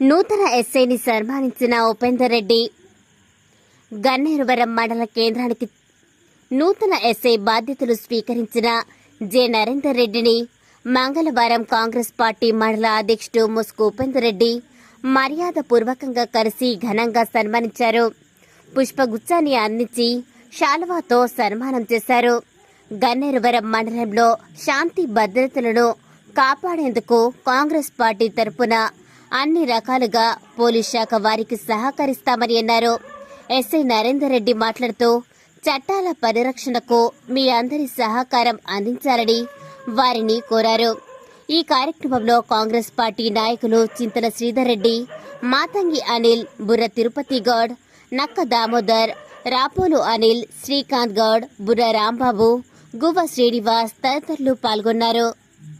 నూతన ఎస్ఐని సన్మానించిన ఉపేందర్ రెడ్డి. గన్నేరువరం మండల కేంద్రానికి నూతన ఎస్ఐ బాధ్యతలు స్వీకరించిన జె. నరేందర్ రెడ్డిని మంగళవారం కాంగ్రెస్ పార్టీ మండల అధ్యక్షుడు ముసుగు ఉపేందర్ రెడ్డి మర్యాద పూర్వకంగా కలిసి ఘనంగా సన్మానించారు. పుష్పగుచ్చాన్ని అందించి శాలువాతో సన్మానం చేశారు. గన్నేరువరం మండలంలో శాంతి భద్రతలను కాపాడేందుకు కాంగ్రెస్ పార్టీ తరపున అన్ని రకాలుగా పోలీస్ శాఖ వారికి సహకరిస్తామని అన్నారు. ఎస్ఐ నరేందర్ రెడ్డి మాట్లాడుతూ చట్టాల పరిరక్షణకు మీ అందరి సహకారం అందించాలని వారిని కోరారు. ఈ కార్యక్రమంలో కాంగ్రెస్ పార్టీ నాయకులు చింతల శ్రీధర్ రెడ్డి మాతంగి అనిల్ బుర్ర తిరుపతి గౌడ్ నక్క దామోదర్ రాపోలు అనిల్ శ్రీకాంత్ గౌడ్ బుర్ర రాంబాబు గువ్వ శ్రీనివాస్ తదితరులు పాల్గొన్నారు.